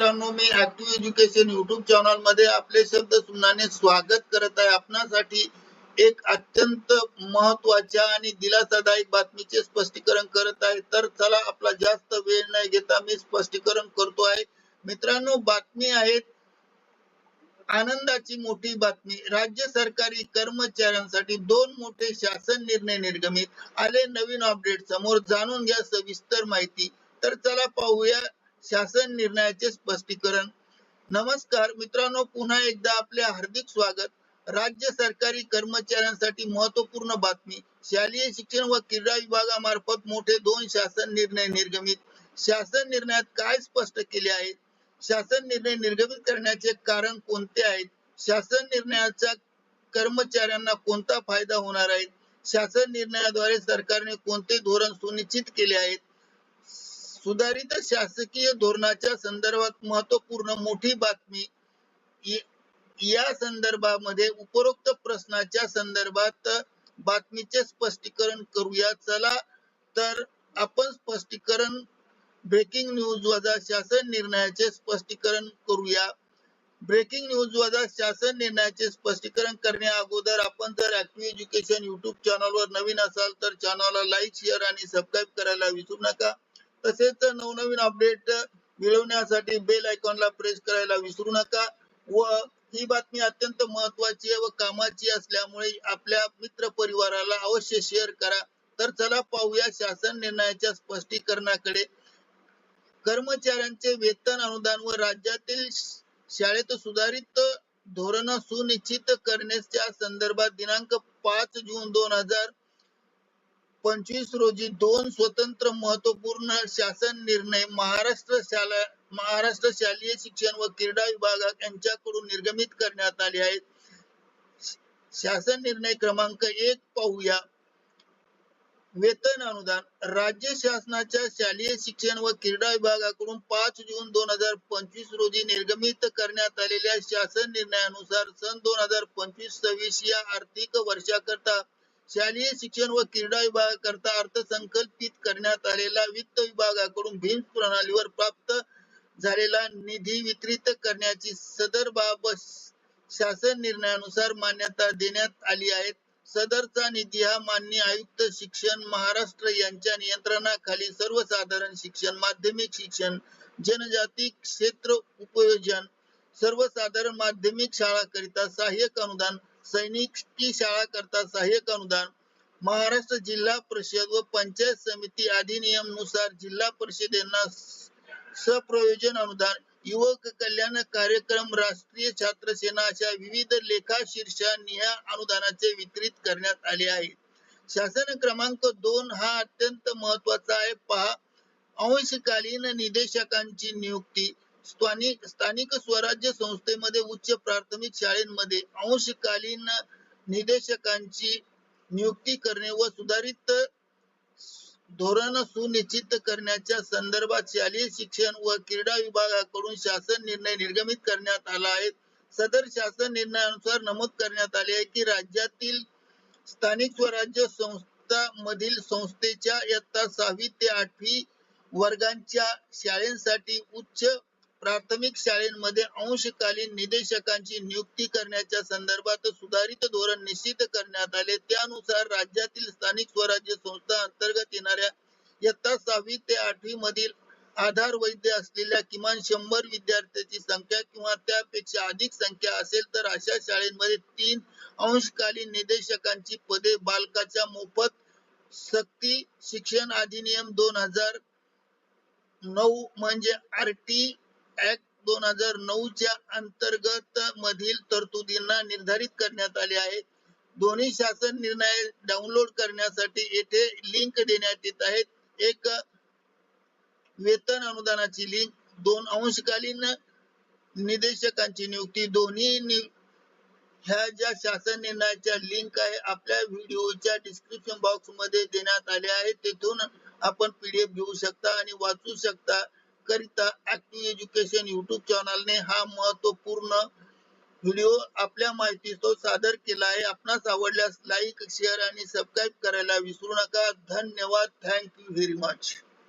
मित्रांनो मी active education YouTube चॅनलमध्ये आपले शब्द सुनाने स्वागत करत आहे. आपणासाठी एक अत्यंत महत्त्वाच्या आणि दिलासादायक बातमीचे स्पष्टीकरण करत आहे. तर चला आपला जास्त वेळ न घेता मी स्पष्टीकरण करतो आहे. मित्रांनो बातमी आहे आनंदाची मोठी बातमी. राज्य सरकारी कर्मचाऱ्यांसाठी दोन मोठे शासन निर्णय निर्गमित. आले नवीन अपडेट समोर जाणून घ्या सविस्तर माहिती. तर चला पाहूया शासन निर्णयाचे स्पष्टीकरण. नमस्कार मित्रांनो पुन्हा एकदा आपले हार्दिक स्वागत. राज्य सरकारी कर्मचाऱ्यांसाठी महत्त्वपूर्ण बातमी. शालेय शिक्षण व क्रीडा विभागामार्फत मोठे दोन शासन निर्णय निर्गमित. शासन निर्णयात काय स्पष्ट केले आहे? शासन निर्णय निर्गमित करण्याचे कारण कोणते आहेत? शासन निर्णयाचा कर्मचाऱ्यांना कोणता फायदा होणार आहे? शासन निर्णयाद्वारे सरकारने कोणते धोरण सुनिश्चित केले आहेत? सुधारित शासकीय धोरणाच्या संदर्भात महत्त्वपूर्ण मोठी बातमी या संदर्भामध्ये उपरोक्त प्रश्नाच्या संदर्भात बातमीचे स्पष्टीकरण करूया. चला तर आपण स्पष्टीकरण ब्रेकिंग न्यूज वजा शासन निर्णयाचे स्पष्टीकरण करूया. ब्रेकिंग न्यूज वजा शासन निर्णयाचे स्पष्टीकरण करण्या अगोदर आपण जर ऍक्टिव्ह एज्युकेशन युट्यूब चॅनलवर नवीन असाल तर चॅनलला लाईक शेअर आणि सबस्क्राईब करायला विसरू नका. तसेच नवनवीन अपडेट मिळवण्यासाठी बेल आयकॉनला प्रेस करायला विसरू नका व ही बातमी अत्यंत महत्वाची व कामाची असल्यामुळे आपल्या मित्र परिवाराला अवश्य शेअर करा. तर चला पाहूया शासन निर्णयाच्या स्पष्टीकरणाकडे. कर्मचाऱ्यांचे वेतन अनुदान व राज्यातील शाळेत सुधारित धोरण सुनिश्चित करण्याच्या संदर्भात दिनांक पाच जून दोन हजार पंचवीस रोजी दोन स्वतंत्र महत्त्वपूर्ण शासन निर्णय महाराष्ट्र शाला महाराष्ट्र शालेय शिक्षण व क्रीडा विभाग यांच्याकडून निर्गमित करण्यात आले आहेत. शासन निर्णय क्रमांक एक पाहूया. वेतन अनुदान. राज्य शासनाच्या शालेय शिक्षण व क्रीडा विभागाकडून पाच जून दोन हजार पंचवीस रोजी निर्गमित करण्यात आलेल्या शासन निर्णयानुसार सन दोन हजार पंचवीस सव्वीस या आर्थिक वर्षाकरता शालेय शिक्षण व क्रीडा विभागाकरता अर्थसंकल्पित करण्यात आलेला वित्त विभागाकडून भीम प्रणालीवर प्राप्त झालेला निधी वितरित करण्याची सदर बाब शासन निर्णयानुसार मान्यता देण्यात आली आहे. सदरचा निधी हा मान्य आयुक्त शिक्षण महाराष्ट्र यांच्या नियंत्रणाखाली सर्वसाधारण शिक्षण माध्यमिक शिक्षण जनजाती क्षेत्र उपयोजन सर्वसाधारण माध्यमिक शाळा करिता सहाय्यक अनुदान सैनिकी शाळा करता सहाय्यक अनुदान. महाराष्ट्र जिल्हा परिषद व पंचायत समिती अधिनियमनुसार जिल्हा परिषदेना सप्रयोजन अनुदान युवक कल्याण कार्यक्रम राष्ट्रीय छात्र सेना अशा विविध लेखा शीर्षा निहा अनुदानाचे वितरित करण्यात आले आहे. शासन क्रमांक दोन हा अत्यंत महत्त्वाचा आहे. पहा अंशकालीन निदेशकांची नियुक्ती. स्थानिक स्थानिक स्वराज्य संस्थेमध्ये उच्च प्राथमिक शाळेमध्ये अंशकालीन निदेशकांची नियुक्ती करणे व सुधारित धोरण सुनिश्चित करण्याच्या संदर्भात शालेय शिक्षण व क्रीडा विभागाकडून शासन निर्णय निर्गमित करण्यात आला आहे. सदर शासन निर्णयानुसार नमूद करण्यात आले आहे की राज्यातील स्थानिक स्वराज्य संस्था मधील संस्थेच्या इयत्ता सहावी ते आठवी वर्गांच्या शाळेसाठी उच्च प्राथमिक शाळेमध्ये अंशकालीन निदेशकांची नियुक्ती करण्याच्या संदर्भात सुधारित धोरण निश्चित करण्यात आले. त्यानुसार राज्यातील स्थानिक स्वराज्य संस्था अंतर्गत येणाऱ्या इयत्ता सहावी ते आठवी मधील आधार वैद्य असलेल्या किमान शंभर विद्यार्थ्यांची संख्या किंवा त्यापेक्षा अधिक संख्या असेल तर अशा शाळेमध्ये तीन अंशकालीन निदेशकांची पदे बालकाच्या मोफत सक्ती शिक्षण अधिनियम दोन हजार नऊ म्हणजे आर टी ऍक्ट दोन हजार नऊच्या अंतर्गत मधील तरतुदींना निर्धारित करण्यात आले आहे दोन्ही शासन निर्णय डाउनलोड करण्यासाठी येथे लिंक देण्यात येत आहेत. एक वेतन अनुदानाची लिंक दोन अंशकालीन निदेशकांची नियुक्ती. दोन्ही ह्या ज्या शासन निर्णयाच्या लिंक आहे आपल्या व्हिडिओच्या डिस्क्रिप्शन बॉक्समध्ये देण्यात आले आहे तेथून आपण पीडीएफ घेऊ शकता आणि वाचू शकता. करिता ऍक्टिव्ह एज्युकेशन युट्यूब चॅनलने हा महत्त्वपूर्ण व्हिडिओ आपल्या माहितीसह सादर केला आहे. आपणास आवडल्यास लाईक शेअर आणि सबस्क्राईब करायला विसरू नका. धन्यवाद. Thank you very much